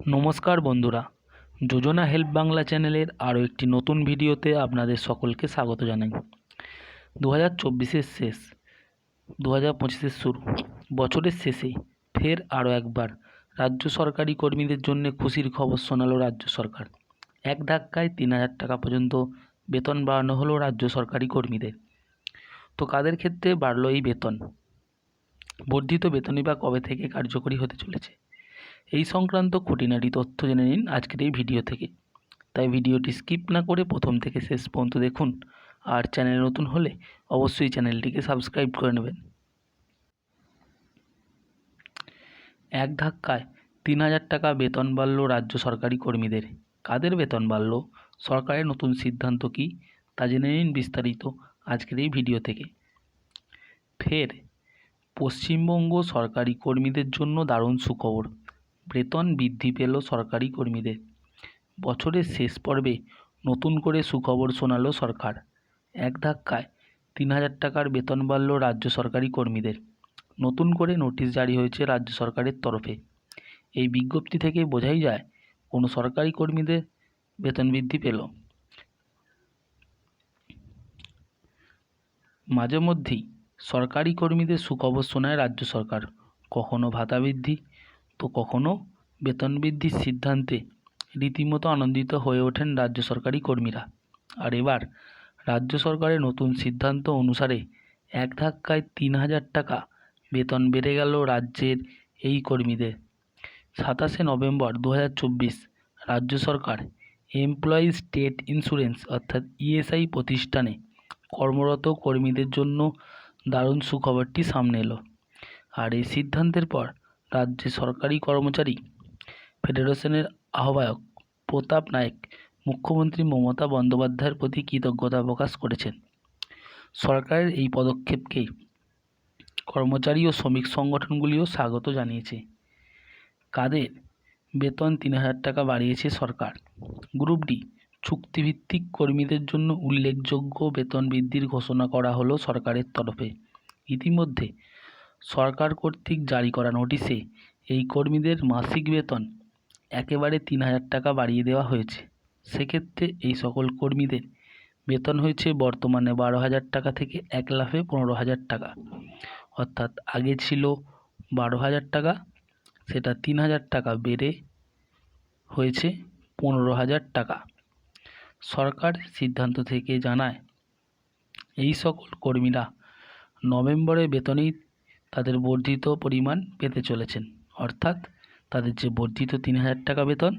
নমস্কার বন্ধুরা। যোজনা হেল্প বাংলা চ্যানেলের আরও একটি নতুন ভিডিওতে আপনাদের সকলকে স্বাগত জানাই। দু হাজার চব্বিশের শেষ দু হাজার পঁচিশের শুরু, বছরের শেষে ফের আরও একবার রাজ্য সরকারি কর্মীদের জন্য খুশির খবর শোনালো রাজ্য সরকার। এক ধাক্কায় তিন হাজার টাকা পর্যন্ত বেতন বাড়ানো হলো রাজ্য সরকারি কর্মীদের। তো কাদের ক্ষেত্রে বাড়লো এই বেতন? বর্ধিত বেতনই বা কবে থেকে কার্যকরী হতে চলেছে? এই সংক্রান্ত খুঁটিনাটি তথ্য জেনে নিন আজকের এই ভিডিও থেকে। তাই ভিডিওটি স্কিপ না করে প্রথম থেকে শেষ পর্যন্ত দেখুন। আর চ্যানেল নতুন হলে অবশ্যই চ্যানেলটিকে সাবস্ক্রাইব করে নেবেন। এক ধাক্কায় তিন হাজার টাকা বেতন বাড়ল রাজ্য সরকারি কর্মীদের। কাদের বেতন বাড়ল? সরকারের নতুন সিদ্ধান্ত কী? তা জেনে নিন বিস্তারিত আজকের এই ভিডিও থেকে। ফের, পশ্চিমবঙ্গ সরকারি কর্মীদের জন্য দারুণ সুখবর। বেতন বৃদ্ধি পেল সরকারি কর্মীদের। বছরের শেষ পর্বে নতুন করে সুখবর শোনালো সরকার। এক ধাক্কায় তিন হাজার টাকার বেতন বাড়ল রাজ্য সরকারি কর্মীদের। নতুন করে নোটিশ জারি হয়েছে রাজ্য সরকারের তরফে। এই বিজ্ঞপ্তি থেকে বোঝাই যায়, কোনো সরকারি কর্মীদের বেতন বৃদ্ধি পেল। মাঝে মধ্যেই সরকারি কর্মীদের সুখবর শোনায় রাজ্য সরকার। কখনো ভাতা বৃদ্ধি তো কখনো? বেতন বৃদ্ধির সিদ্ধান্তে রীতিমতো আনন্দিত হয়ে ওঠেন রাজ্য সরকারি কর্মীরা। আর এবার রাজ্য সরকারের নতুন সিদ্ধান্ত অনুসারে এক ধাক্কায় তিন হাজার টাকা বেতন বেড়ে গেল রাজ্যের এই কর্মীদের। সাতাশে নভেম্বর দু হাজার চব্বিশ রাজ্য সরকার এমপ্লয়িজ স্টেট ইন্স্যুরেন্স অর্থাৎ ইএসআই প্রতিষ্ঠানে কর্মরত কর্মীদের জন্য দারুণ সুখবরটি সামনে এলো। আর এই সিদ্ধান্তের পর রাজ্যে সরকারি কর্মচারী ফেডারেশনের আহ্বায়ক প্রতাপ নায়েক মুখ্যমন্ত্রী মমতা বন্দ্যোপাধ্যায়ের প্রতি কৃতজ্ঞতা প্রকাশ করেছেন। সরকারের এই পদক্ষেপকে কর্মচারী ও শ্রমিক সংগঠনগুলিও স্বাগত জানিয়েছে। কাদের বেতন তিন হাজার টাকা বাড়িয়েছে সরকার? গ্রুপ ডি, চুক্তিভিত্তিক কর্মীদের জন্য উল্লেখযোগ্য বেতন বৃদ্ধির ঘোষণা করা হলো সরকারের তরফে। ইতিমধ্যে সরকার কর্তৃক জারি করা নোটিশে এই কর্মীদের মাসিক বেতন একেবারে তিন হাজার টাকা বাড়িয়ে দেওয়া হয়েছে। সেক্ষেত্রে এই সকল কর্মীদের বেতন হয়েছে বর্তমানে বারো হাজার টাকা থেকে এক লাফে পনেরো হাজার টাকা। অর্থাৎ আগে ছিল বারো হাজার টাকা, সেটা তিন হাজার টাকা বেড়ে হয়েছে পনেরো হাজার টাকা। সরকার সিদ্ধান্ত থেকে জানায়, এই সকল কর্মীরা নভেম্বরে বেতনেই তাদের বর্ধিত পরিমাণ পেতে চলেছেন। অর্থাৎ তাদের যে বর্ধিত তিন হাজার টাকা বেতন,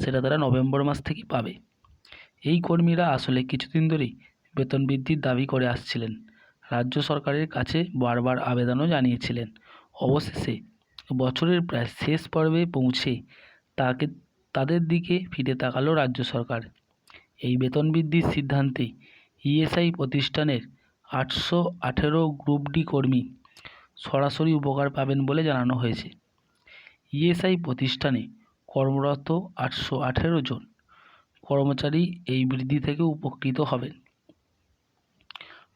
সেটা তারা নভেম্বর মাস থেকে পাবে। এই কর্মীরা আসলে কিছুদিন ধরেই বেতন বৃদ্ধির দাবি করে আসছিলেন। রাজ্য সরকারের কাছে বারবার আবেদনও জানিয়েছিলেন। অবশেষে বছরের প্রায় শেষ পর্বে পৌঁছে তাকে, তাদের দিকে ফিরে তাকালো রাজ্য সরকার। এই বেতন বৃদ্ধির সিদ্ধান্তে ইএসআই প্রতিষ্ঠানের আটশো আঠেরো গ্রুপ ডি কর্মী সরাসরি উপকার পাবেন বলে জানানো হয়েছে। ইএসআই প্রতিষ্ঠানে কর্মরত আটশো আঠেরো জন কর্মচারী এই বৃদ্ধি থেকে উপকৃত হবেন।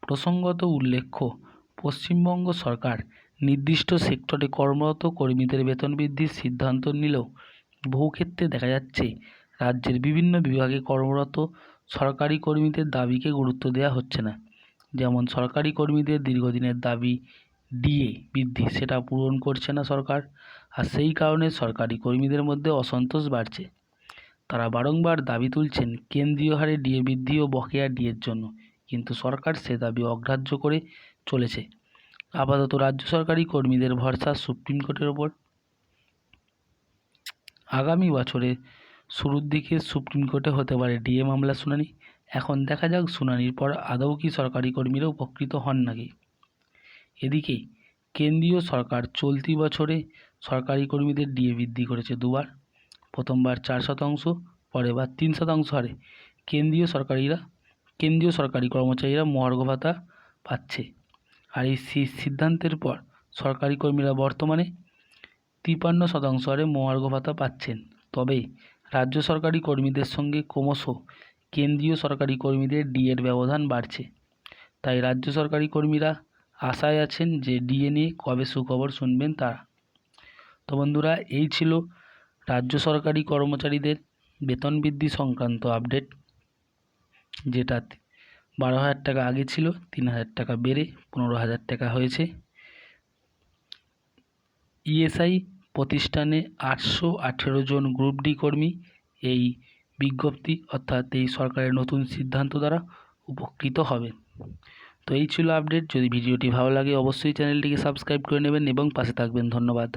প্রসঙ্গত উল্লেখ্য, পশ্চিমবঙ্গ সরকার নির্দিষ্ট সেক্টরে কর্মরত কর্মীদের বেতন বৃদ্ধির সিদ্ধান্ত নিলেও বহু ক্ষেত্রে দেখা যাচ্ছে রাজ্যের বিভিন্ন বিভাগে কর্মরত সরকারি কর্মীদের দাবিকে গুরুত্ব দেওয়া হচ্ছে না। যেমন সরকারি কর্মীদের দীর্ঘদিনের দাবি ডিএ বৃদ্ধি, সেটা পূরণ করছে না সরকার। আর সেই কারণে সরকারি কর্মীদের মধ্যে অসন্তোষ বাড়ছে। তারা বারংবার দাবি তুলছেন কেন্দ্রীয় হারে ডিএ বৃদ্ধি ও বকেয়া ডিএর জন্য। কিন্তু সরকার সে দাবি অগ্রাহ্য করে চলেছে। আপাতত রাজ্য সরকারি কর্মীদের ভরসা সুপ্রিম কোর্টের ওপর। আগামী বছরে শুরুর দিকে সুপ্রিম কোর্টে হতে পারে ডিএ মামলা শুনানি। এখন দেখা যাক শুনানির পর আদৌ কি সরকারি কর্মীরা উপকৃত হন নাকি। এদিকে কেন্দ্রীয় সরকার চলতি বছরে সরকারি কর্মীদের ডিএ বৃদ্ধি করেছে দুবার। প্রথমবার চার শতাংশ পরে পরেরবার তিন শতাংশ। হারে কেন্দ্রীয় সরকারিরা, কেন্দ্রীয় সরকারি কর্মচারীরা মহার্ঘ ভাতা পাচ্ছে। আর এই সিদ্ধান্তের পর সরকারি কর্মীরা বর্তমানে তিপান্ন শতাংশ হারে মহার্ঘ ভাতা পাচ্ছেন। তবে রাজ্য সরকারি কর্মীদের সঙ্গে ক্রমশ কেন্দ্রীয় সরকারি কর্মীদের ডিএর ব্যবধান বাড়ছে। তাই রাজ্য সরকারি কর্মীরা আশায় আছেন যে ডিএ নিয়ে কবে সুখবর শুনবেন তারা। তো বন্ধুরা, এই ছিল রাজ্য সরকারি কর্মচারীদের বেতন বৃদ্ধি সংক্রান্ত আপডেট, যেটা বারো হাজার টাকা আগে ছিল, তিন হাজার টাকা বেড়ে পনেরো হাজার টাকা হয়েছে। ইএসআই প্রতিষ্ঠানে আটশো আঠেরো জন গ্রুপ ডি কর্মী এই বিজ্ঞপ্তি, অর্থাৎ এই সরকারের নতুন সিদ্ধান্ত দ্বারা উপকৃত হবেন। তো এই ছিল আপডেট যদি ভিডিওটি ভালো লাগে, অবশ্যই চ্যানেলটিকে সাবস্ক্রাইব করে নেবেন এবং পাশে থাকবেন। ধন্যবাদ।